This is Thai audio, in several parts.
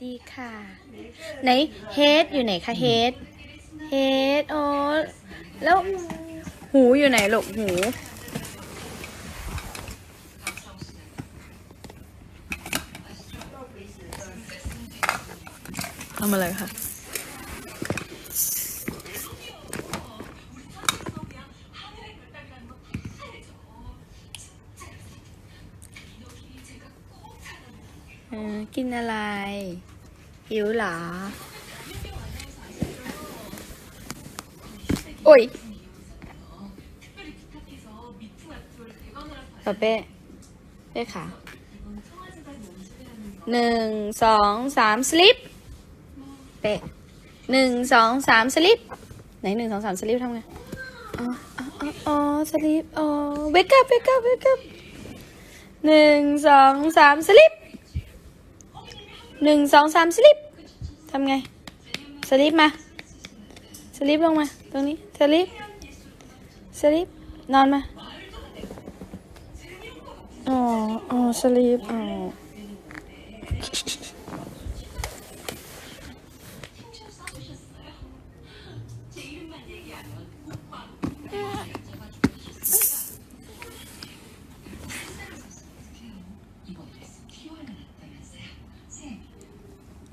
ดีค่ะ ไหนเฮดอยู่ไหนคะเฮดเฮดอ๋อแล้วหูอยู่ไหนลูกหู ทำอะไรคะ กินอะไร หิวเหรอ โอ้ยปะเป้เป้ขาหนึ่งสองสามสลิปเป๊ะหนึ่งสองสามสลิปไหนหนึ่งสองสามสลิปทำไงอ๋ออ๋อสลิปอ๋อเวกั p เวกั p เวกั p หนึ่งสองสามสลิป หนึ่งสองสามสลิปทำไง สลิปมา สลิปลงมา ตรงนี้ สลิป สลิป นอนมา อ๋อ อ๋อ สลิป อ๋อ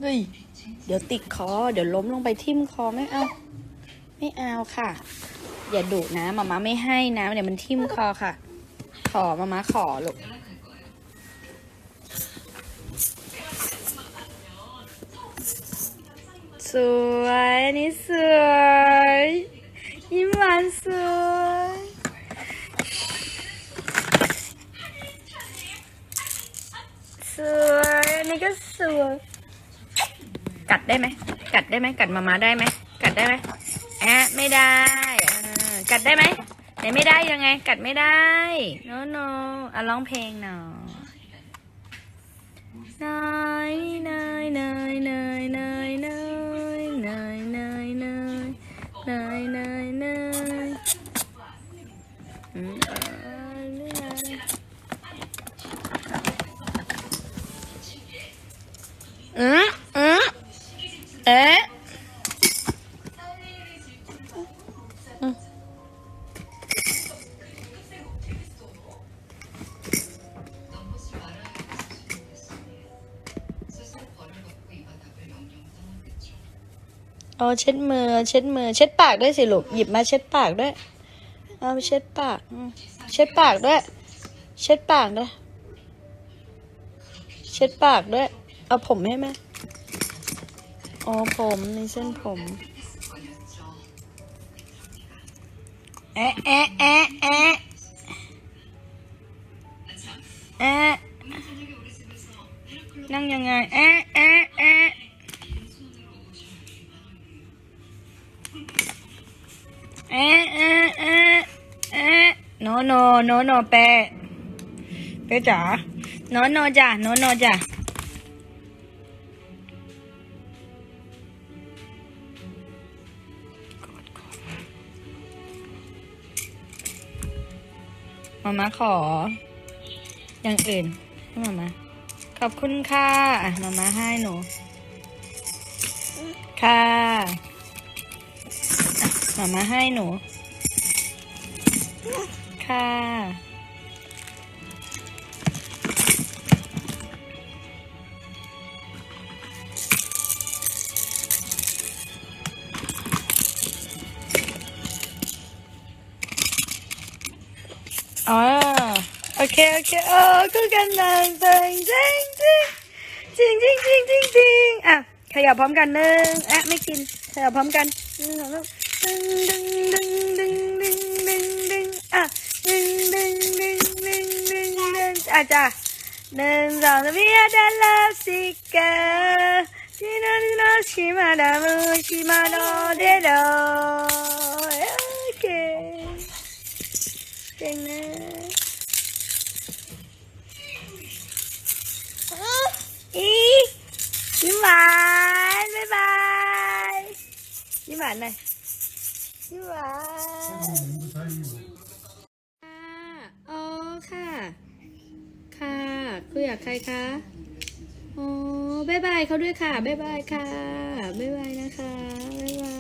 ฮ้ย เดี๋ยวติดคอ เดี๋ยวล้มลงไปทิ่มคอไม่เอา ไม่เอาค่ะ อย่าดุนะมาม่าไม่ให้นะเดี๋ยวมันทิ่มคอค่ะ ขอมาม่าขอลูกสวยนนี้สวยยิ้มหวานสวยสวยนนี้ก็สวย กัดได้ไหม กัดได้ไหม กัดมามาได้ไหม กัดได้ไหมแอะไม่ได้กัดได้ไหมไหนไม่ได้ยังไง กัดไม่ได้ โนโนอะร้องเพลงหน่อยนายนายนายนายนายนายนายนายนายนายนายนายอืมอ่าอืมอืม เอ๋อเช็ดมือ เช็ดมือ เช็ดปากด้วยสิลูกหยิบมาเช็ดปากด้วย เอาเช็ดปากเช็ดปากด้วย เช็ดปากด้วย เช็ดปากด้วย เอาผมให้ไหมอ๋อผมในเส้นผมแอะแอะแอะแอะแอะนั่งยังไงแอะ แอะแอะแอะแอะโนโนโนโนแปะเปะจ๋าโนโนจ้ะโนโนจ้ะมามาขอ อย่างอื่นให้มามาขอบคุณค่ะ อะ มามาให้หนู ค่ะ มามาให้หนู ค่ะ อ๋อ โอเค โอเคโอ้คู่กันนางจริงจริงจริงจริงจริงจริงจริงอะขยับพร้อมกันหนึ่งอะไม่กินขยับพร้อมกันหนึ่งสองสาม à chà nên giờ nó biết đã là si cả chỉ nó nó chỉ mà đã mơ chỉ mà nó để đâu ok trên nè ý chim bạn bye bye. chim bạn này ชื่อว่าอ๋อค่ะ ค่ะคุยกับใครคะอ๋อบายบายเขาด้วยค่ะบายบายค่ะบายบายนะคะบายบาย